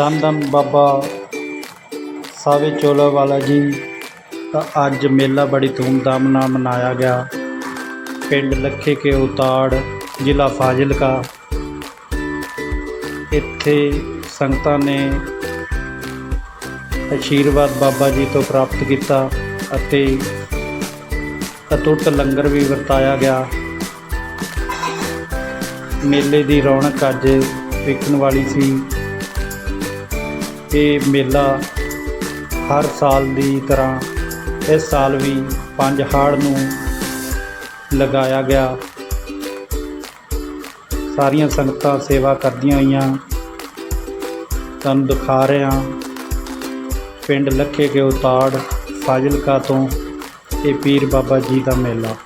ਧੰਨ ਧੰਨ ਬਾਬਾ ਸਾਵੇ ਚੋਲਾ ਵਾਲਾ ਜੀ ਦਾ ਅੱਜ ਮੇਲਾ ਬੜੀ ਧੂਮਧਾਮ ਨਾਲ ਮਨਾਇਆ ਗਿਆ। ਪਿੰਡ ਲੱਖੇ ਕੇ ਉਤਾੜ, ਜ਼ਿਲ੍ਹਾ ਫਾਜ਼ਿਲਕਾ। ਇੱਥੇ ਸੰਗਤਾਂ ਨੇ ਆਸ਼ੀਰਵਾਦ ਬਾਬਾ ਜੀ ਤੋਂ ਪ੍ਰਾਪਤ ਕੀਤਾ ਅਤੇ ਅਟੁੱਟ ਲੰਗਰ ਵੀ ਵਰਤਾਇਆ ਗਿਆ। ਮੇਲੇ ਦੀ ਰੌਣਕ ਅੱਜ ਵੇਖਣ ਵਾਲੀ ਸੀ। ਇਹ ਮੇਲਾ ਹਰ ਸਾਲ ਦੀ ਤਰ੍ਹਾਂ ਇਸ ਸਾਲ ਵੀ ਪੰਜ ਹਾੜ ਨੂੰ ਲਗਾਇਆ ਗਿਆ। ਸਾਰੀਆਂ ਸੰਗਤਾਂ ਸੇਵਾ ਕਰਦੀਆਂ ਹੋਈਆਂ। ਤੁਹਾਨੂੰ ਦਿਖਾ ਰਹੇ ਹਾਂ। ਪਿੰਡ ਲੱਖੇ ਕੇ ਉਤਾੜ ਫਾਜ਼ਿਲਕਾ ਤੋਂ ਇਹ ਪੀਰ ਬਾਬਾ ਜੀ ਦਾ ਮੇਲਾ।